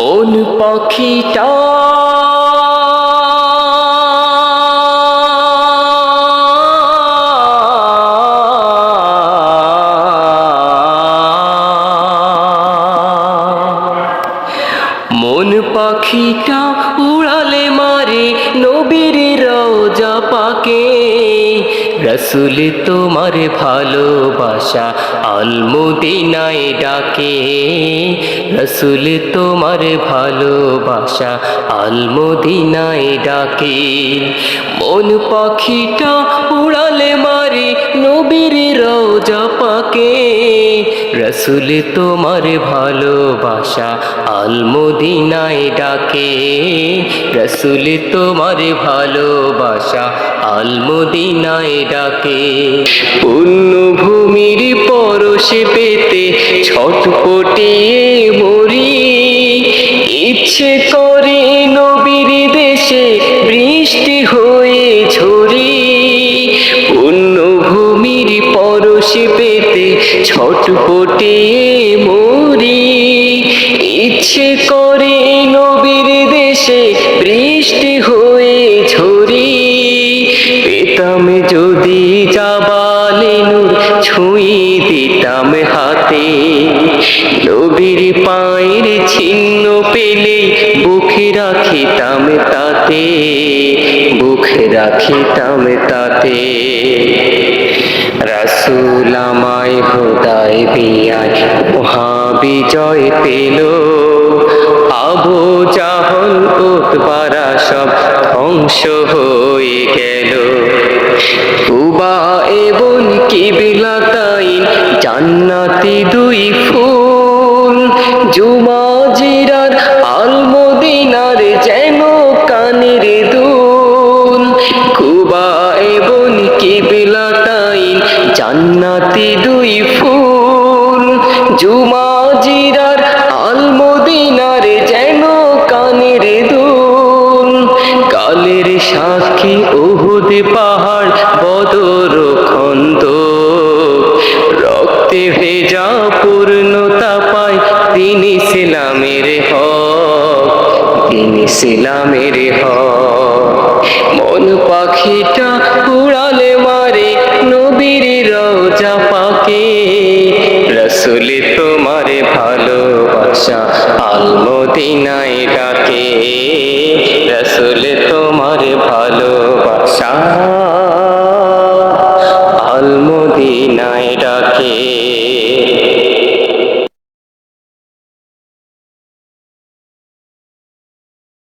মন পাখিটা। মন পাখিটা উড়ালে মারে নবীর রোজা পাকে। রসুল তোমার ভালোবাসা আলমুদিনায় ডাকে। রসুল তোমার ভালোবাসা আলমুদিনায় ডাকে। মন পাখিটা উড়ালে মারে নবীর রোজা পাকে। রসুল তোমার ভালোবাসা আলমদিনায় ডাকে। রসুল তোমার ভালোবাসা আলমদিনায় ডাকে। পুণ্যভূমির পরশে পেতে ছটপটিয়ে মরি। ইচ্ছে করে নবীর দেশে বৃষ্টি হয়ে ঝরি। পুণ্যভূমির পরশে পেতে ছটপটিয়ে মরি। ইচ্ছে করে নবীর দেশে পেতাম যদি যাবালে নূর ছুঁই দিতাম হাতে। নবীর পায়ের ছিন্ন পেলে বুকে রাখিতাম তাতে, বুকে রাখিতাম তাতে। রাসুল আমায় হোদায় দিয়ায় মহাবিজয় পেল। আবু জাহল উতবারা সব ধ্বংস হয়ে গেল। কুবা এবং কিবিলাতাইন জান্নাতি দুই ফুল। জুমা জিরার আলমদিনার যেন কানের দুল। কুবা এবং কিবিলাতাইন জান্নাতি দুই ফুল। জুমা জিরার দিন ইসলামের হক দিন ইসলামের হক। মন পাখিটা উড়ালে মারে নবীর রোজা পাকে। রসুল তোমার ভালোবাসা আলমদিনায় ডাকে। রসুল তোমার ভালোবাসা